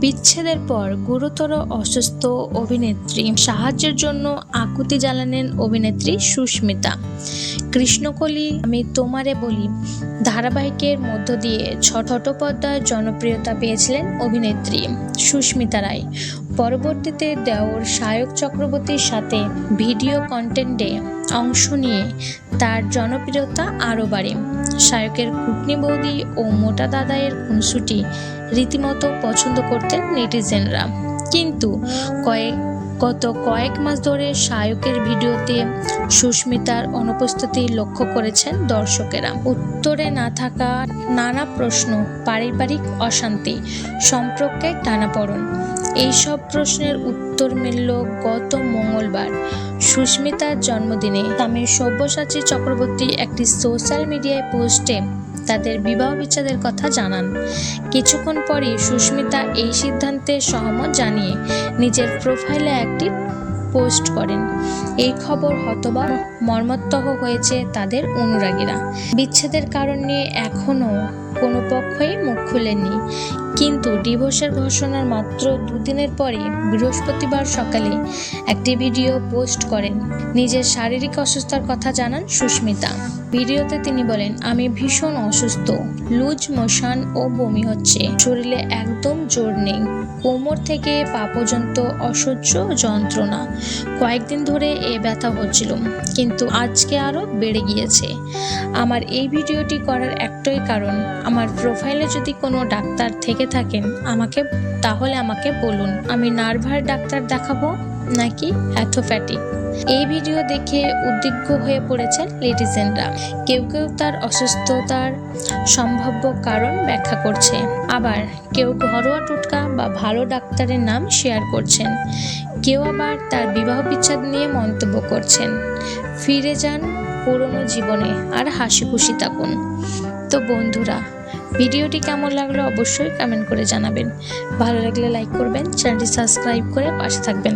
বিচ্ছেদের পর গুরুতর অসুস্থ অভিনেত্রী সাহায্যের জন্য আকুতি জ্বালানেন অভিনেত্রী সুস্মিতা। কৃষ্ণকলি, আমি তোমারে বলি, ধারাবাহিকের মধ্য দিয়ে ছটপর্দায় জনপ্রিয়তা পেয়েছিলেন অভিনেত্রী সুস্মিতা রায়। পরবর্তীতে দেওর সায়ক চক্রবর্তীর সাথে ভিডিও কন্টেন্টে অংশ নিয়ে তার জনপ্রিয়তা আরও বাড়ে। সায়কের কুটনি বৌদি ও মোটা দাদায়ের খুনসুটি রীতিমতো পছন্দ করতেন নেটিজেনরা। কিন্তু কয়েক গত কয়েক মাস ধরে সায়কের ভিডিওতে সুস্মিতার অনুপস্থিতি লক্ষ্য করেছেন দর্শকেরা। উত্তরে না থাকা নানা প্রশ্ন, পারিবারিক অশান্তি, সম্পর্কে টানাপড়ন। এইসব প্রশ্নের উত্তর মিলল গত মঙ্গলবার। সুস্মিতার জন্মদিনে স্বামী সব্যসাচী চক্রবর্তী একটি সোশ্যাল মিডিয়ায় পোস্টে তাদের বিবাহ বিচ্ছেদের কথা জানান। কিছুক্ষণ পরই সুস্মিতা এই সিদ্ধান্তে সহমত জানিয়ে নিজের প্রোফাইলে একটি পোস্ট করেন। এই খবর হতবাক মর্মাত্মক হয়েছে তাদের অনুরাগীরা। বিচ্ছেদের কারণ এখনও কোনো পক্ষই মুখ খুলেনি কিন্তু ডিভোর্সের ঘোষণার মাত্র দুদিনের পরে বৃহস্পতিবার সকালে একটি ভিডিও পোস্ট করেন। নিজের শারীরিক অসুস্থতার কথা জানান সুস্মিতা। ভিডিওতে তিনি বলেন, আমি ভীষণ অসুস্থ, লুজ মোশন ও বমি হচ্ছে। শরীরে একদম জোর নেই। কোমর থেকে পা পর্যন্ত অসহ্য যন্ত্রণা। কয়েকদিন ধরে এ ব্যথা হচ্ছিল। কিন্তু আজকে আরও বেড়ে গিয়েছে। আমার এই ভিডিওটি করার একটাই কারণ, আমার প্রোফাইলে যদি কোনো ডাক্তার থেকে থাকেন, আমাকে, তাহলে আমাকে বলুন, আমি নার্ভার ডাক্তার দেখাবো নাকি অ্যাথোপ্যাটিক এই ভিডিও দেখে উদ্বিগ্ন হয়ে পড়েছেন লেডিজেনরা। কেউ কেউ তার অসুস্থতার সম্ভাব্য কারণ ব্যাখ্যা করছে। আবার কেউ ঘরোয়া টোটকা বা ভালো ডাক্তারের নাম শেয়ার করছেন। কেউ আবার তার বিবাহ বিচ্ছেদ নিয়ে মন্তব্য করছেন। ফিরে যান পুরনো জীবনে আর হাসি খুশি থাকুন। তো বন্ধুরা, ভিডিওটি কেমন লাগল অবশ্যই কমেন্ট করে জানাবেন। ভালো লাগলে লাইক করবেন, চ্যানেলটি সাবস্ক্রাইব করে পাশে থাকবেন।